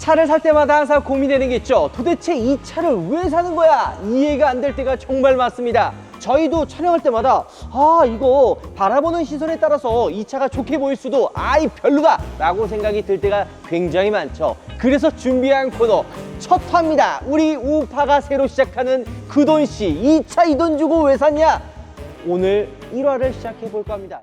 차를 살 때마다 항상 고민되는 게 있죠. 도대체 이 차를 왜 사는 거야? 이해가 안 될 때가 정말 많습니다. 저희도 촬영할 때마다 아 이거 바라보는 시선에 따라서 이 차가 좋게 보일 수도 아이 별로다 라고 생각이 들 때가 굉장히 많죠. 그래서 준비한 코너 첫 화입니다. 우리 우파가 새로 시작하는 그 돈씨 이 차 이 돈 주고 왜 샀냐? 오늘 1화를 시작해 볼까 합니다.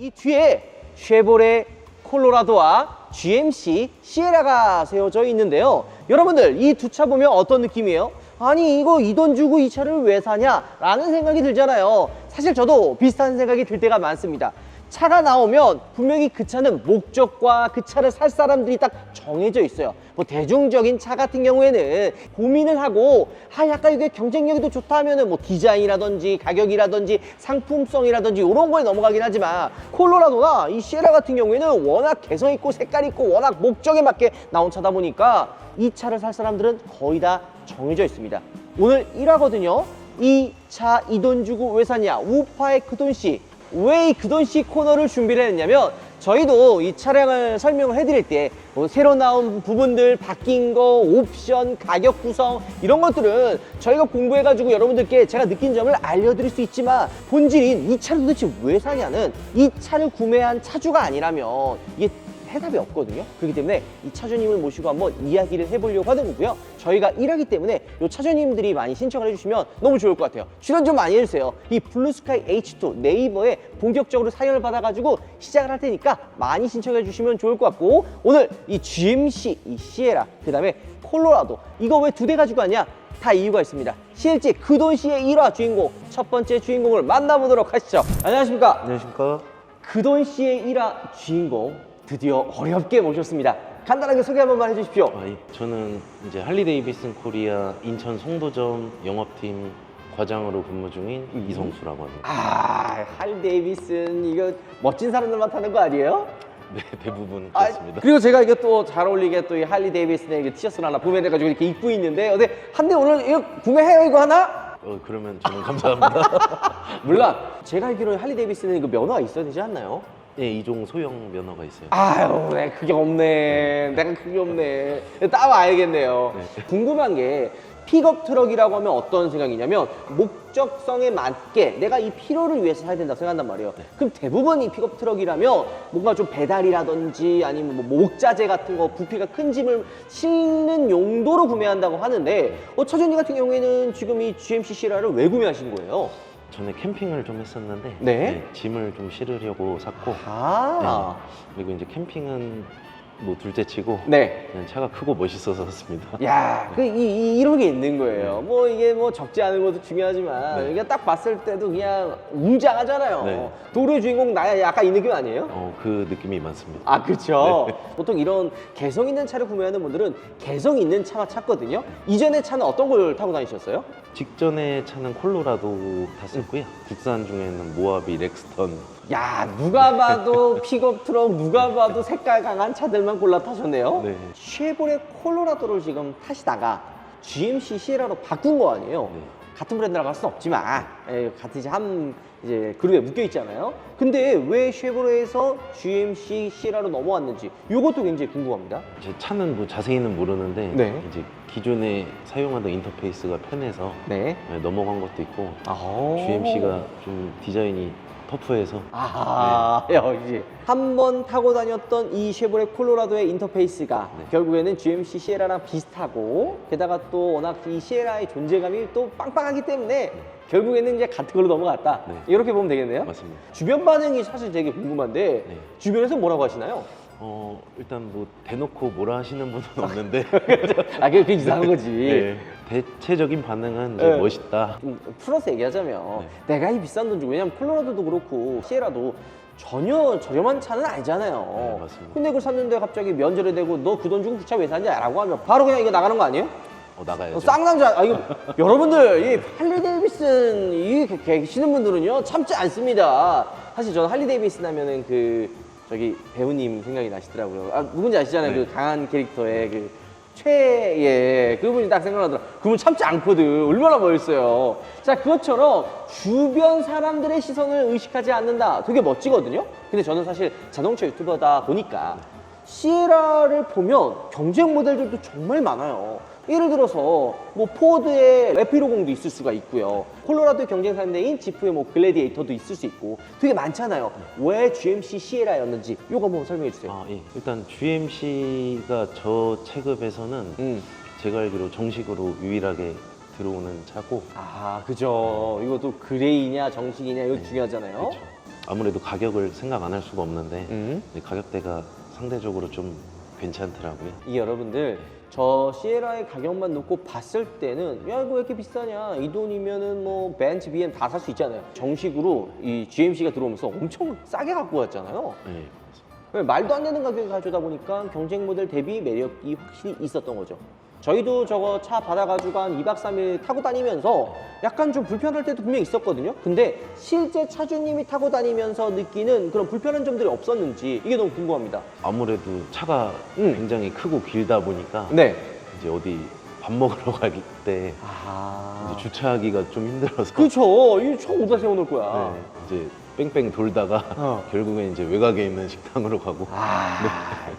이 뒤에 쉐보레 콜로라도와 GMC 시에라가 세워져 있는데요. 여러분들 이 두 차 보면 어떤 느낌이에요? 아니 이거 이 돈 주고 이 차를 왜 사냐? 라는 생각이 들잖아요. 사실 저도 비슷한 생각이 들 때가 많습니다. 차가 나오면 분명히 그 차는 목적과 그 차를 살 사람들이 딱 정해져 있어요. 뭐 대중적인 차 같은 경우에는 고민을 하고 아 약간 이게 경쟁력이 더 좋다 하면은 뭐 디자인이라든지 가격이라든지 상품성이라든지 이런 거에 넘어가긴 하지만 콜로라도나 이 시에라 같은 경우에는 워낙 개성 있고 색깔 있고 워낙 목적에 맞게 나온 차다 보니까 이 차를 살 사람들은 거의 다 정해져 있습니다. 오늘 1화거든요. 이 차 이 돈 주고 왜 샀냐? 우파의 그 돈 씨. 왜이 그돈 씨 코너를 준비를 했냐면 저희도 이 차량을 설명을 해드릴 때 뭐 새로 나온 부분들, 바뀐 거, 옵션, 가격 구성 이런 것들은 저희가 공부해가지고 여러분들께 제가 느낀 점을 알려드릴 수 있지만 본질인 이 차를 도대체 왜 사냐는 이 차를 구매한 차주가 아니라면 이게 해답이 없거든요. 그렇기 때문에 이 차주님을 모시고 한번 이야기를 해보려고 하는 거고요. 저희가 일하기 때문에 이 차주님들이 많이 신청을 해주시면 너무 좋을 것 같아요. 출연 좀 많이 해주세요. 이 블루스카이 H2 네이버에 본격적으로 사연을 받아가지고 시작을 할 테니까 많이 신청해 주시면 좋을 것 같고 오늘 이 GMC, 이 시에라, 그 다음에 콜로라도 이거 왜 두 대 가지고 왔냐? 다 이유가 있습니다. 실제 그돈 씨의 1화 주인공, 첫 번째 주인공을 만나보도록 하시죠. 안녕하십니까? 안녕하십니까? 그돈 씨의 1화 주인공 드디어 어렵게 모셨습니다. 간단하게 소개 한 번만 해주십시오. 아, 예. 저는 이제 할리 데이비슨 코리아 인천 송도점 영업팀 과장으로 근무 중인 이성수라고 합니다. 아, 할 데이비슨 이거 멋진 사람들만 타는 거 아니에요? 네, 대부분 아, 그렇습니다. 그리고 제가 이게 또 잘 어울리게 또 이 할리 데이비슨의 이게 티셔츠를 하나 구매해가지고 이렇게 입고 있는데, 어데 한대 오늘 이거 구매해요 이거 하나? 어, 그러면 저는 감사합니다. 물론 제가 알기로는 할리 데이비슨은 그 면허가 있어야 되지 않나요? 네, 이종 소형 면허가 있어요. 아유, 내 그게 없네. 내가 그게 없네. 따와야겠네요. 네. 궁금한 게 픽업 트럭이라고 하면 어떤 생각이냐면 목적성에 맞게 내가 이 필요를 위해서 사야 된다고 생각한단 말이에요. 그럼 대부분 이 픽업 트럭이라면 뭔가 좀 배달이라든지 아니면 뭐 목자재 같은 거 부피가 큰 짐을 실는 용도로 구매한다고 하는데 어, 차준이 같은 경우에는 지금 이 GMC 시라를 왜 구매하신 거예요? 전에 캠핑을 좀 했었는데 네. 짐을 좀 실으려고 샀고 아, 네. 그리고 이제 캠핑은 뭐 둘째 치고 네. 그냥 차가 크고 멋있어서 샀습니다. 야, 그, 이, 이, 이 런 게 있는 거예요. 뭐, 이게 뭐 적지 않은 것도 중요하지만, 네. 이게 딱 봤을 때도 그냥 웅장하잖아요. 네. 도로의 주인공 나야 약간 이 느낌 아니에요? 어, 그 느낌이 많습니다. 아, 그렇죠. 네. 보통 이런 개성 있는 차를 구매하는 분들은 개성 있는 차만 찾거든요. 이전의 차는 어떤 걸 타고 다니셨어요? 직전에 차는 콜로라도 탔었고요. 국산 중에는 모하비, 렉스턴, 야, 누가 봐도 픽업 트럭, 누가 봐도 색깔 강한 차들만 골라 타셨네요. 네. 쉐보레 콜로라도를 지금 타시다가 GMC 시에라로 바꾼 거 아니에요? 네. 같은 브랜드라고 할 수는 없지만 예, 같은 이제 한 이제 그룹에 묶여 있잖아요. 근데 왜 쉐보레에서 GMC 시에라로 넘어왔는지 이것도 굉장히 궁금합니다. 제 차는 뭐 자세히는 모르는데 네. 이제 기존에 사용하던 인터페이스가 편해서 네. 네, 넘어간 것도 있고 아, GMC가 좀 디자인이 터프해서 아, 역시 한 번 타고 다녔던 이 쉐보레 콜로라도의 인터페이스가 네. 결국에는 GMC 시에라랑 비슷하고 게다가 또 워낙 이 시에라의 존재감이 또 빵빵하기 때문에 결국에는 이제 같은 걸로 넘어갔다. 네. 이렇게 보면 되겠네요. 맞습니다. 주변 반응이 사실 되게 궁금한데 네. 주변에서 뭐라고 하시나요? 어 일단 뭐 대놓고 뭐라 하시는 분은 없는데 아, 그게, 그게 이상한 거지. 네, 대체적인 반응은 이제 네. 멋있다. 좀 풀어서 얘기하자면 네. 내가 이 비싼 돈 주고 왜냐면 콜로라도도 그렇고 시에라도 전혀 저렴한 차는 아니잖아요. 네, 맞습니다. 근데 그걸 샀는데 갑자기 면제를 대고 너 그 돈 주고 그 차 왜 샀냐라고 하면 바로 그냥 이거 나가는 거 아니에요? 어 나가야죠. 어, 쌍남자. 아 이거 여러분들 이 할리 데이비슨 이 계시는 분들은요 참지 않습니다. 사실 저는 할리 데이비슨 하면은 그 저기 배우님 생각이 나시더라고요. 아 누군지 아시잖아요. 네. 그 강한 캐릭터의 그 최예 그분이 딱 생각나더라. 그분 참지 않거든. 얼마나 멋있어요. 자 그것처럼 주변 사람들의 시선을 의식하지 않는다. 되게 멋지거든요. 근데 저는 사실 자동차 유튜버다 보니까 시에라를 보면 경쟁 모델들도 정말 많아요. 예를 들어서 뭐 포드의 F150도 있을 수가 있고요. 콜로라도 경쟁 상대인 지프의 뭐 글래디에이터도 있을 수 있고 되게 많잖아요. 왜 GMC 시에라였는지 이거 한번 설명해 주세요. 아, 예. 일단 GMC가 저 체급에서는 음. 제가 알기로 정식으로 유일하게 들어오는 차고 아, 그죠. 이것도 그레이냐 정식이냐 이거 중요하잖아요. 그쵸. 아무래도 가격을 생각 안 할 수가 없는데 음. 네, 가격대가 상대적으로 좀 괜찮더라고요. 이 여러분들 저 시에라의 가격만 놓고 봤을 때는 야 이거 왜 이렇게 비싸냐 이 돈이면은 뭐 벤츠, BM 다 살 수 있잖아요. 정식으로 이 GMC가 들어오면서 엄청 싸게 갖고 왔잖아요. 네. 왜 말도 안 되는 가격에 가져다 보니까 경쟁 모델 대비 매력이 확실히 있었던 거죠. 저희도 저거 차 받아가지고 한 2박 3일 타고 다니면서 약간 좀 불편할 때도 분명히 있었거든요. 근데 실제 차주님이 타고 다니면서 느끼는 그런 불편한 점들이 없었는지 이게 너무 궁금합니다. 아무래도 차가 음. 굉장히 크고 길다 보니까 네. 이제 어디 밥 먹으러 갈 때 아. 이제 주차하기가 좀 힘들어서 그쵸. 이거 처음 어디다 세워놓을 거야. 네, 이제 뺑뺑 돌다가 어. 결국엔 이제 외곽에 있는 식당으로 가고 아.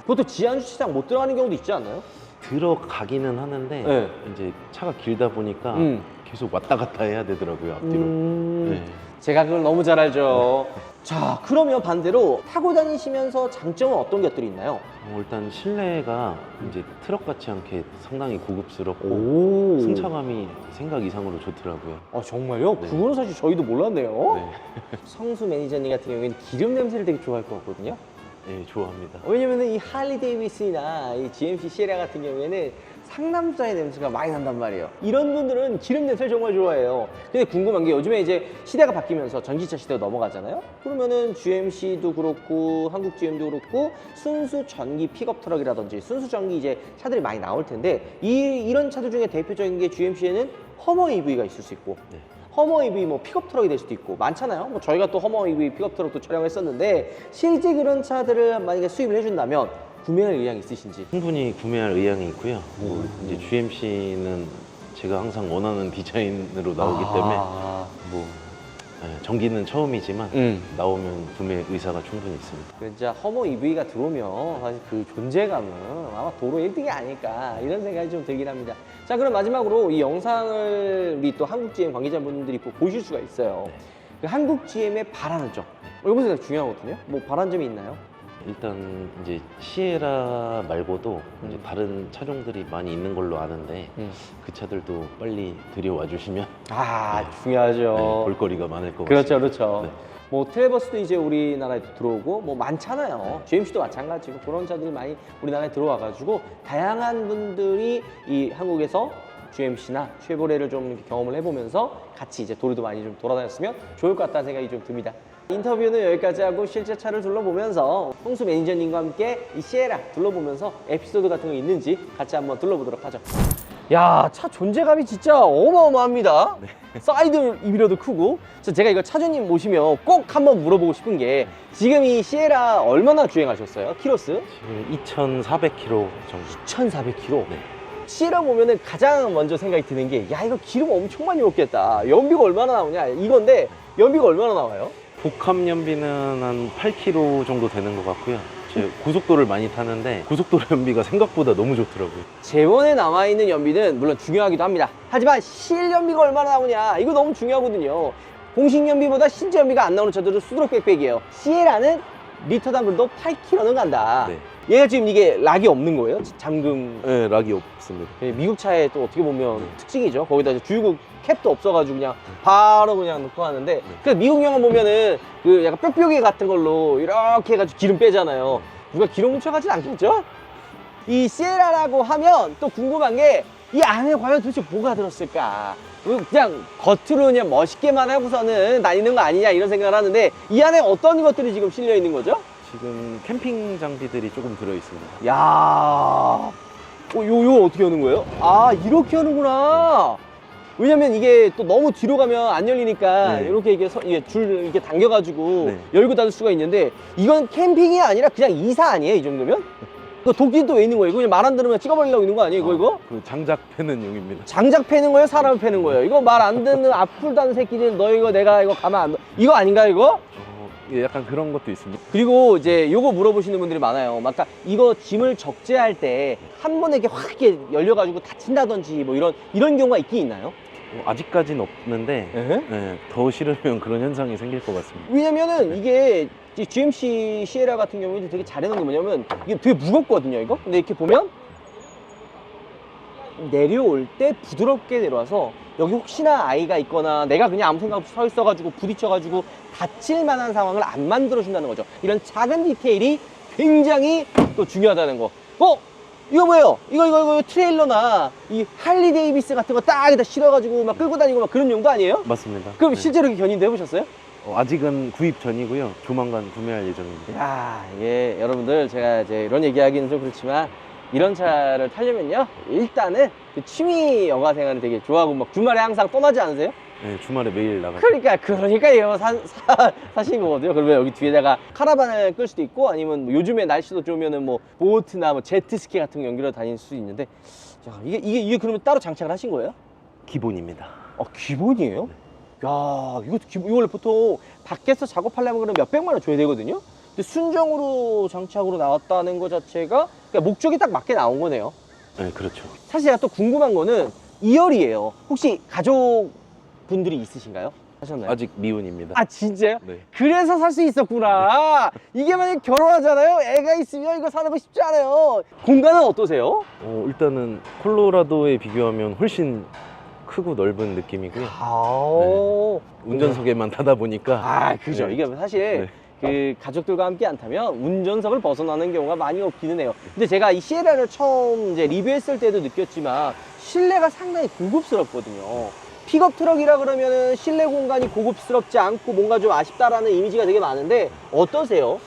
그것도 지하주 시장 못 들어가는 경우도 있지 않나요? 들어가기는 하는데 네. 이제 차가 길다 보니까 음. 계속 왔다 갔다 해야 되더라고요 앞뒤로. 음. 네. 제가 그걸 너무 잘 알죠. 자, 그러면 반대로 타고 다니시면서 장점은 어떤 것들이 있나요? 어, 일단 실내가 이제 트럭 같지 않게 상당히 고급스럽고 오. 승차감이 생각 이상으로 좋더라고요. 아, 정말요? 네. 그거는 사실 저희도 몰랐네요. 네. 성수 매니저님 같은 경우에는 기름 냄새를 되게 좋아할 것 같거든요. 네, 좋아합니다. 왜냐면은 이 할리 데이비스나 이 GMC 시에라 같은 경우에는 상남자의 냄새가 많이 난단 말이에요. 이런 분들은 기름 냄새를 정말 좋아해요. 근데 궁금한 게 요즘에 이제 시대가 바뀌면서 전기차 시대로 넘어가잖아요. 그러면은 GMC도 그렇고 한국 GM도 그렇고 순수 전기 픽업 트럭이라든지 순수 전기 이제 차들이 많이 나올 텐데 이 이런 차들 중에 대표적인 게 GMC에는 허머 EV가 있을 수 있고 네. 허머 EV 뭐 픽업 트럭이 될 수도 있고 많잖아요. 뭐 저희가 또 허머 EV 픽업 트럭도 촬영했었는데 실제 그런 차들을 만약에 수입을 해준다면 구매할 의향 있으신지? 충분히 구매할 의향이 있고요. 뭐 이제 GMC는 제가 항상 원하는 디자인으로 나오기 때문에 아, 뭐 네, 전기는 처음이지만 음. 나오면 구매 의사가 충분히 있습니다. 진짜 허머 EV가 들어오면 사실 그 존재감은 아마 도로 1등이 아닐까 이런 생각이 좀 들긴 합니다. 자 그럼 마지막으로 이 영상을 우리 또 한국 GM 관계자분들이 보- 보실 수가 있어요. 그 한국 GM의 바라는 점. 어, 이것이 되게 중요하거든요. 뭐 바라는 점이 있나요? 일단 이제 시에라 말고도 이제 음. 다른 차종들이 많이 있는 걸로 아는데 음. 그 차들도 빨리 들여와 주시면 아 네, 중요하죠. 볼거리가 많을 것 그렇죠, 같습니다. 그렇죠. 네. 뭐 트레버스도 이제 우리나라에 들어오고 뭐 많잖아요. GMC도 마찬가지고 그런 차들이 많이 우리나라에 들어와가지고 다양한 분들이 이 한국에서 GMC나 쉐보레를 좀 경험을 해보면서 같이 이제 도리도 많이 좀 돌아다녔으면 좋을 것 같다는 생각이 좀 듭니다. 인터뷰는 여기까지 하고 실제 차를 둘러보면서 홍수 매니저님과 함께 이 시에라 둘러보면서 에피소드 같은 거 있는지 같이 한번 둘러보도록 하죠. 야, 차 존재감이 진짜 어마어마합니다. 사이드 이비려도 크고. 그래서 제가 이거 차주님 모시면 꼭 한번 물어보고 싶은 게 지금 이 시에라 얼마나 주행하셨어요? 키로스? 지금 2,400km 정도. 1,400km. 네. 시에라 보면은 가장 먼저 생각이 드는 게 야, 이거 기름 엄청 많이 먹겠다. 연비가 얼마나 나오냐? 이건데 연비가 얼마나 나와요? 복합 연비는 한 8km 정도 되는 것 같고요. 제 고속도로를 많이 타는데 고속도로 연비가 생각보다 너무 좋더라고요. 재원에 남아있는 연비는 물론 중요하기도 합니다. 하지만 실연비가 얼마나 나오냐 이거 너무 중요하거든요. 공식 연비보다 실제 연비가 안 나오는 차들은 수두룩 빽빽이에요. 시에라는 리터당 그래도 8km는 간다. 네. 얘가 지금 이게 락이 없는 거예요? 잠금 네, 락이 없습니다. 예, 미국 차의 또 어떻게 보면 특징이죠. 거기다 이제 주유구 캡도 없어가지고 그냥 바로 그냥 넣고 하는데 그 미국 영화 보면은 그 약간 뾱뾱이 같은 걸로 이렇게 해가지고 기름 빼잖아요. 누가 기름 묻혀가진 않겠죠? 이 시에라라고 하면 또 궁금한 게 이 안에 과연 도대체 뭐가 들었을까? 그냥 겉으로 그냥 멋있게만 하고서는 다니는 거 아니냐 이런 생각을 하는데 이 안에 어떤 것들이 지금 실려 있는 거죠? 지금 캠핑 장비들이 조금 들어 있습니다. 야, 어, 요, 요 어떻게 하는 거예요? 아, 이렇게 하는구나. 왜냐면 이게 또 너무 뒤로 가면 안 열리니까 네. 이렇게 이게, 서- 이게 줄 이렇게 당겨가지고 네. 열고 닫을 수가 있는데 이건 캠핑이 아니라 그냥 이사 아니에요? 이 정도면? 이거 독진도 왜 있는 거예요? 이거 그냥 말 안 들으면 찍어버리려고 있는 거 아니에요? 이거 이거? 그 장작 패는 용입니다. 장작 패는 거예요? 사람을 패는 거예요? 이거 말 안 듣는 않는 새끼들 너 이거 내가 이거 가만 안 둬. 이거 아닌가 이거? 어, 예, 약간 그런 것도 있습니다. 그리고 이제 요거 물어보시는 분들이 많아요. 막 아까 이거 짐을 적재할 때 한 번에 이렇게 확 이렇게 열려가지고 다친다든지 뭐 이런 이런 경우가 있긴 있나요? 어, 아직까지는 없는데 예, 더 싫으면 그런 현상이 생길 것 같습니다. 왜냐면은 이게 이 GMC 시에라 같은 경우에 되게 잘해놓은 게 뭐냐면 이게 되게 무겁거든요 이거? 근데 이렇게 보면 내려올 때 부드럽게 내려와서 여기 혹시나 아이가 있거나 내가 그냥 아무 생각 없이 서 있어가지고 부딪혀가지고 다칠 만한 상황을 안 만들어준다는 거죠. 이런 작은 디테일이 굉장히 또 중요하다는 거. 어? 이거 뭐예요? 이거 이거 이거 트레일러나 이 할리 데이비스 같은 거 딱 여기다 실어가지고 막 끌고 다니고 막 그런 용도 아니에요? 맞습니다. 그럼 네. 실제로 이렇게 견인도 해보셨어요? 어, 아직은 구입 전이고요. 조만간 구매할 예정입니다. 야, 예, 여러분들 제가 이제 이런 얘기하기는 좀 그렇지만 이런 차를 타려면요 일단은 그 취미 여가 생활을 되게 좋아하고 막 주말에 항상 떠나지 않으세요? 네, 주말에 매일 나가요. 그러니까 그러니까 이거 사, 사, 사신 거거든요. 그러면 여기 뒤에다가 카라반을 끌 수도 있고 아니면 뭐 요즘에 날씨도 좋으면은 뭐 보트나 뭐 제트스키 같은 거 연결해 다닐 수 있는데 야, 이게 이게 이게 그러면 따로 장착을 하신 거예요? 기본입니다. 아 기본이에요? 야 이거 기본 이걸 보통 밖에서 작업하려면 그럼 몇 백만 원 줘야 되거든요. 근데 순정으로 장착으로 나왔다는 것 자체가 그러니까 목적이 딱 맞게 나온 거네요. 네, 그렇죠. 사실 제가 또 궁금한 거는 2열이에요. 혹시 가족 분들이 있으신가요? 하셨나요? 아직 미혼입니다. 아 진짜요? 네. 그래서 살 수 있었구나. 이게 만약 결혼하잖아요. 애가 있으면 이거 사는 거 쉽지 않아요. 공간은 어떠세요? 어, 일단은 콜로라도에 비교하면 훨씬 크고 넓은 느낌이고요. 아, 운전석에만 타다 보니까 아 그죠. 네. 이게 사실 네. 그 가족들과 함께 안 타면 운전석을 벗어나는 경우가 많이 없기는 해요. 근데 제가 이 시에라를 처음 이제 리뷰했을 때도 느꼈지만 실내가 상당히 고급스럽거든요. 픽업 트럭이라 그러면은 실내 공간이 고급스럽지 않고 뭔가 좀 아쉽다라는 이미지가 되게 많은데 어떠세요?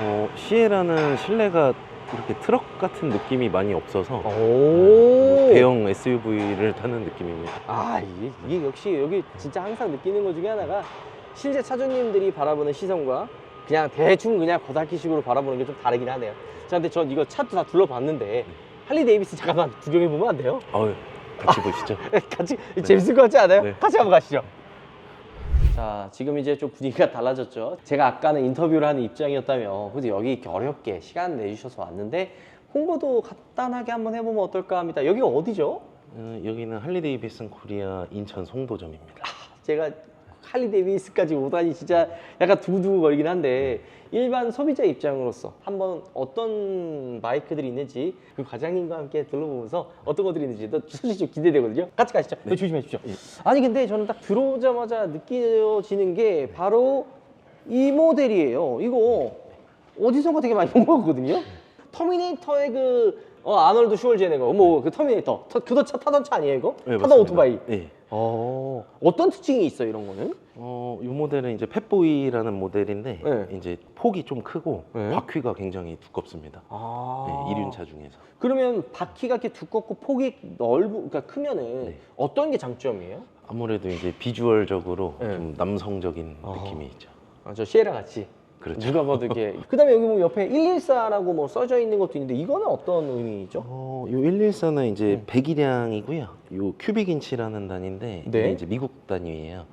어, 시에라는 실내가 이렇게 트럭 같은 느낌이 많이 없어서 오. 대형 SUV를 타는 느낌입니다. 아 이게, 이게 역시 여기 진짜 항상 느끼는 것 중에 하나가 실제 차주님들이 바라보는 시선과 그냥 대충 그냥 고달기식으로 바라보는 게 좀 다르긴 하네요. 자 근데 전 이거 차도 다 둘러봤는데 할리 데이비스 잠깐만 구경해 보면 안 돼요? 어유 같이 보시죠. 같이 재밌을 것 같지 않아요? 네. 같이 한번 가시죠. 자, 지금 이제 좀 분위기가 달라졌죠. 제가 아까는 인터뷰를 하는 입장이었다면, 근데 여기 이렇게 어렵게 시간 내주셔서 왔는데, 홍보도 간단하게 한번 해보면 어떨까 합니다. 여기가 어디죠? 어, 여기는 할리데이비슨 코리아 인천 송도점입니다. 제가 할리 데이비스까지 오다니 진짜 약간 두두두 거리긴 한데 일반 소비자 입장으로서 한번 어떤 바이크들이 있는지 그 과장님과 함께 둘러보면서 어떤 것들이 있는지 또 솔직히 좀 기대되거든요. 같이 가시죠. 네, 조심해 주십시오. 아니 근데 저는 딱 들어오자마자 느껴지는 게 바로 이 모델이에요. 이거 어디선가 되게 많이 본 거거든요. 터미네이터의 그 어, 아놀드 슈월제네거 뭐그 터미네이터 터- 그거 차 타던 차 아니에요 이거? 네, 타던 맞습니다. 오토바이. 네. 어 어떤 특징이 있어 요 이런 거는? 어, 이 모델은 이제 펫보이라는 모델인데 네. 이제 폭이 좀 크고 네. 바퀴가 굉장히 두껍습니다. 아 네, 이륜차 중에서. 그러면 바퀴가 이렇게 두껍고 폭이 넓고 그러니까 크면은 네. 어떤 게 장점이에요? 아무래도 이제 비주얼적으로 네. 좀 남성적인 아하. 느낌이 있죠. 아, 저 시에라 같이 그렇죠. 누가 봐도 이렇게 그다음에 여기 뭐 옆에 114라고 뭐 써져 있는 것도 있는데 이거는 어떤 의미죠? 어, 요 114는 이제 음. 배기량이고요. 요 큐빅 인치라는 단위인데 네. 이게 이제 미국 단위예요.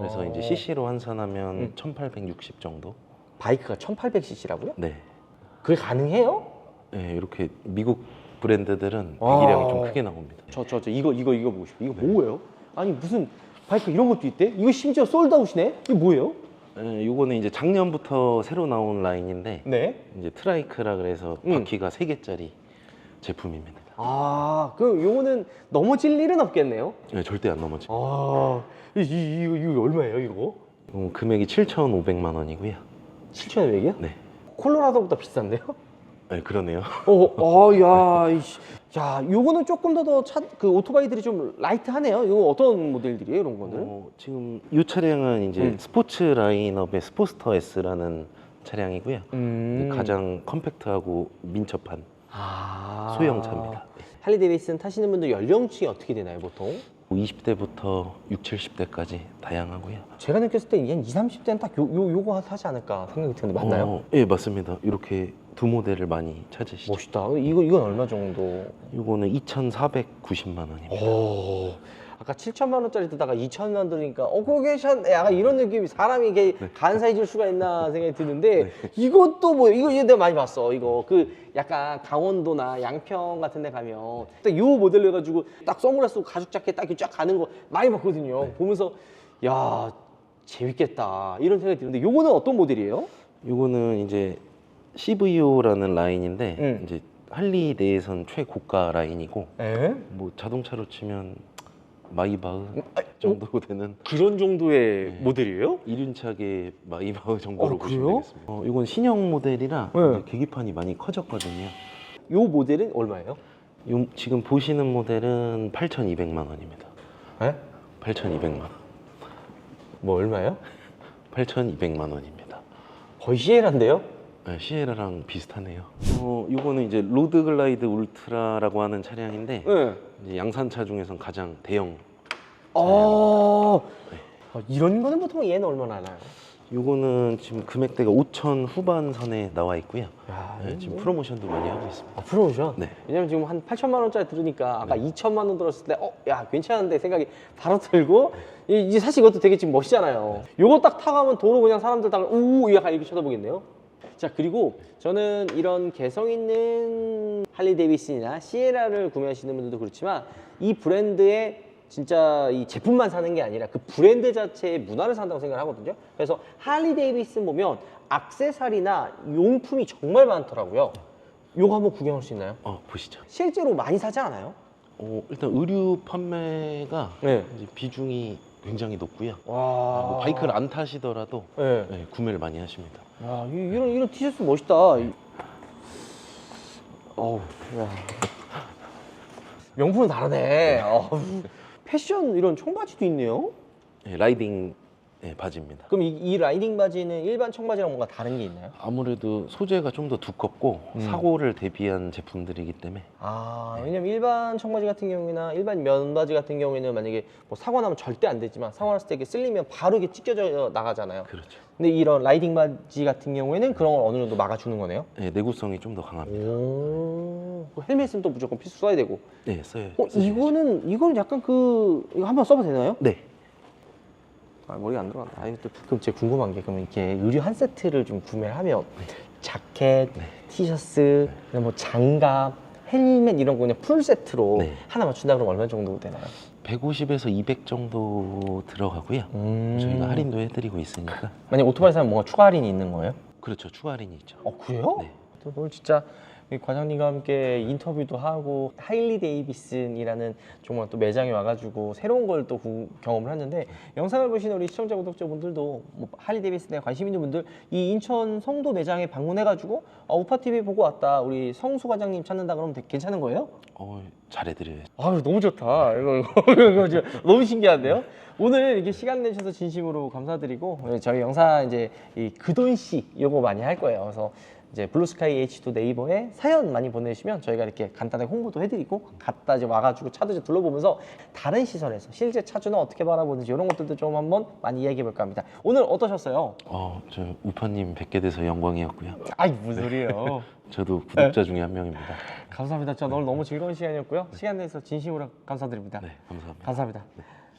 그래서 이제 CC로 환산하면 음. 1860 정도. 바이크가 1800cc라고요? 네. 그게 가능해요? 네, 이렇게 미국 브랜드들은 아. 배기량이 좀 크게 나옵니다. 저 저 저 이거 이거 이거 보고 싶어. 이거 뭐예요? 아니 무슨 바이크 이런 것도 있대? 이거 심지어 솔드아웃이네? 이게 뭐예요? 네, 요거는 이제 작년부터 새로 나온 라인인데 네. 이제 트라이크라 그래서 음. 바퀴가 세 개짜리 제품입니다. 아 그럼 요거는 넘어질 일은 없겠네요? 네, 절대 안 넘어져. 아, 이, 이, 이거, 이거 얼마예요, 이거? 요 금액이 7,500만 원이고요. 7,500이요? 네. 콜로라도보다 비싼데요? 네, 그러네요. 어, 어, 야, 이씨. 야, 요거는 조금 더 더 차, 그 오토바이들이 좀 라이트하네요. 이거 어떤 모델들이에요, 이런 거는? 어, 지금 이 차량은 이제 음. 스포츠 라인업의 스포스터 S라는 차량이고요. 음. 가장 컴팩트하고 민첩한 아. 소형차입니다. 네. 할리 데이비슨 타시는 분들 연령층이 어떻게 되나요, 보통? 20대부터 6, 70대까지 다양하고요. 제가 느꼈을 때 한 20, 30대는 딱 요, 요, 요거 하지 않을까 생각이 드는데 맞나요? 어, 예, 맞습니다. 이렇게 두 모델을 많이 찾으시죠. 멋있다. 이거 이건 얼마 정도? 이거는 2,490만 원입니다. 오. 아까 7천만 원짜리 듣다가 2천만 원 들으니까 어 그게 참 약간 이런 느낌이 사람이 이게 간사해질 수가 있나 생각이 드는데 이것도 뭐 이거 내가 많이 봤어 이거. 그 약간 강원도나 양평 같은 데 가면 딱 요 모델로 해가지고 딱 선글라스 가죽 자켓 딱 이렇게 쫙 가는 거 많이 봤거든요. 보면서 야 재밌겠다. 이런 생각이 드는데 요거는 어떤 모델이에요? 이거는 이제 CVO라는 라인인데 음. 이제 할리 내에선 최고가 라인이고 에? 뭐 자동차로 치면 마이바흐 아, 정도 되는 그런 정도의 네. 모델이에요? 이륜차계 마이바흐 정도로 어, 보시면 그래요? 되겠습니다. 어, 이건 신형 모델이라 네. 이제 계기판이 많이 커졌거든요. 요 모델은 얼마예요? 요, 지금 보시는 모델은 8,200만 원입니다. 에? 8,200만 원. 뭐 얼마예요? 8,200만 원입니다. 거의 시에라인데요? 네, 시에라랑 비슷하네요. 어, 이거는 이제 로드 글라이드 울트라라고 하는 차량인데 네. 이제 양산차 중에선 가장 대형. 아, 아, 이런 거는 보통 얘는 얼마나 하나요? 이거는 지금 금액대가 5천 후반 선에 나와 있고요. 야, 네, 지금 프로모션도 많이 하고 있습니다. 아, 프로모션? 네. 왜냐면 지금 한 8천만 원짜리 들으니까 아까 2천만 원 들었을 때, 어, 야, 괜찮은데 생각이 바로 들고, 이- 사실 이것도 되게 지금 멋있잖아요. 요거 딱 타가면 도로 그냥 사람들 다, 우, 약간 이렇게 쳐다보겠네요. 자, 그리고 저는 이런 개성 있는 할리 데이비슨이나 시에라를 구매하시는 분들도 그렇지만 이 브랜드의 진짜 이 제품만 사는 게 아니라 그 브랜드 자체의 문화를 산다고 생각을 하거든요. 그래서 할리 데이비슨 보면 악세사리나 용품이 정말 많더라고요. 요거 한번 구경할 수 있나요? 어, 보시죠. 실제로 많이 사지 않아요? 어, 일단 의류 판매가 네. 이제 비중이 굉장히 높고요. 와. 뭐 바이크를 안 타시더라도 네. 네, 구매를 많이 하십니다. 야, 이- 이런 이런 티셔츠 멋있다. 이- 어우, 야. 명품은 다르네. 어우. 패션 이런 청바지도 있네요. 네, 라이딩 네, 바지입니다. 그럼 이, 이 라이딩 바지는 일반 청바지랑 뭔가 다른 게 있나요? 아무래도 소재가 좀 더 두껍고 음. 사고를 대비한 제품들이기 때문에 아, 왜냐면 일반 청바지 같은 경우나 일반 면바지 같은 경우에는 만약에 뭐 사고 나면 절대 안 되지만 사고 났을 때 이게 쓸리면 바로 이게 찢겨져 나가잖아요. 그렇죠. 근데 이런 라이딩 바지 같은 경우에는 그런 걸 어느 정도 막아주는 거네요. 네, 내구성이 좀 더 강합니다. 오, 그 헬멧은 또 무조건 필수 써야 되고. 네, 써요. 어, 이거는 이건 약간 그 이거 한번 써봐도 되나요? 네. 아, 머리가 안 들어간다. 아, 이것도 그럼 제가 궁금한 게 그러면 이렇게 의류 한 세트를 좀 구매를 하면 자켓, 네. 티셔츠, 그다음에 뭐 장갑, 헬멧 이런 거 그냥 풀 세트로 네. 하나 맞춘다 그러면 얼마 정도 되나요? 150에서 200 정도 들어가고요. 음. 저희가 할인도 해드리고 있으니까. 만약 오토바이 사면 뭔가 추가 할인이 있는 거예요? 그렇죠. 추가 할인이 있죠. 어 그래요? 네. 또 오늘 진짜 이 과장님과 함께 인터뷰도 하고 하일리 데이비슨이라는 정말 또 매장에 와가지고 새로운 걸 또 경험을 했는데 영상을 보시는 우리 시청자 구독자분들도 뭐 할리 데이비슨에 관심 있는 분들 이 인천 성도 매장에 방문해가지고 어, 우파 TV 보고 왔다 우리 성수 과장님 찾는다 그러면 되게 괜찮은 거예요? 어, 잘해드려요. 아유 너무 좋다 이거 이거, 이거 너무 신기한데요 오늘 이렇게 시간 내주셔서 진심으로 감사드리고 네, 저희 영상 이제 이 그돈 씨 요거 많이 할 거예요 그래서 이제 블루스카이 H2 네이버에 사연 많이 보내주시면 저희가 이렇게 간단하게 홍보도 해드리고 갔다 이제 와가지고 차도 이제 둘러보면서 다른 시선에서 실제 차주는 어떻게 바라보는지 이런 것들도 좀 한번 많이 이야기해 볼까 합니다 오늘 어떠셨어요? 어, 저 우파님 뵙게 돼서 영광이었고요. 아이 무슨 소리예요 저도 구독자 중에 한 명입니다. 감사합니다 저 오늘 너무 즐거운 시간이었고요 시간 내서 진심으로 감사드립니다 네, 감사합니다. 감사합니다.